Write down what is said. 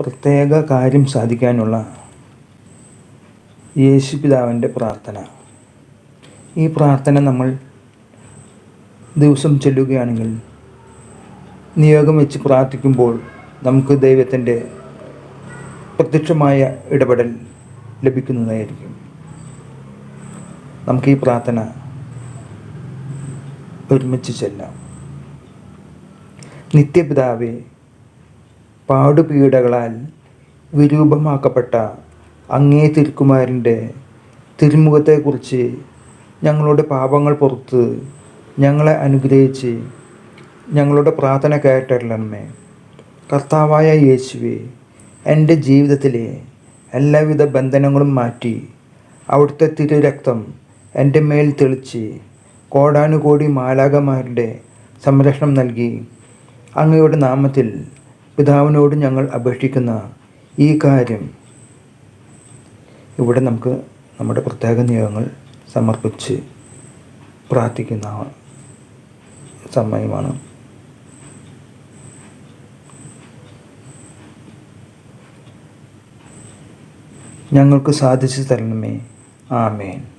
പ്രത്യേക കാര്യം സാധിക്കാനുള്ള യേശുപിതാവിന്റെ പ്രാർത്ഥന. ഈ പ്രാർത്ഥന നമ്മൾ ദിവസം ചെല്ലുകയാണെങ്കിൽ നിയോഗം വെച്ച് പ്രാർത്ഥിക്കുമ്പോൾ നമുക്ക് ദൈവത്തിന്റെ പ്രത്യക്ഷമായ ഇടപെടൽ ലഭിക്കുന്നതായിരിക്കും. നമുക്ക് ഈ പ്രാർത്ഥന ഒരുമിച്ച് ചെല്ലാം. നിത്യപിതാവേ പാടുപീഡകളാൽ വിരൂപമാക്കപ്പെട്ട അങ്ങേ തിരുക്കുമാരന്റെ തിരുമുഖത്തെക്കുറിച്ച് ഞങ്ങളുടെ പാപങ്ങൾ പുറത്ത് ഞങ്ങളെ അനുഗ്രഹിച്ച് ഞങ്ങളുടെ പ്രാർത്ഥന കേട്ടല്ലമ്മേ കർത്താവായ യേശുവെ എന്റെ ജീവിതത്തിലെ എല്ലാവിധ ബന്ധനങ്ങളും മാറ്റി അവിടുത്തെ തിരുരക്തം എന്റെ മേൽ തെളിച്ച് കോടാനുകോടി മാലാകമാരുടെ സംരക്ഷണം നൽകി അങ്ങയുടെ നാമത്തിൽ പിതാവിനോട് ഞങ്ങൾ അപേക്ഷിക്കുന്ന ഈ കാര്യം ഇവിടെ നമുക്ക് നമ്മുടെ പ്രത്യേക നിയമങ്ങൾ സമർപ്പിച്ച് പ്രാർത്ഥിക്കുന്ന സമയമാണ്. ഞങ്ങൾക്ക് സാധിച്ചു തരണമേ. ആമേൻ.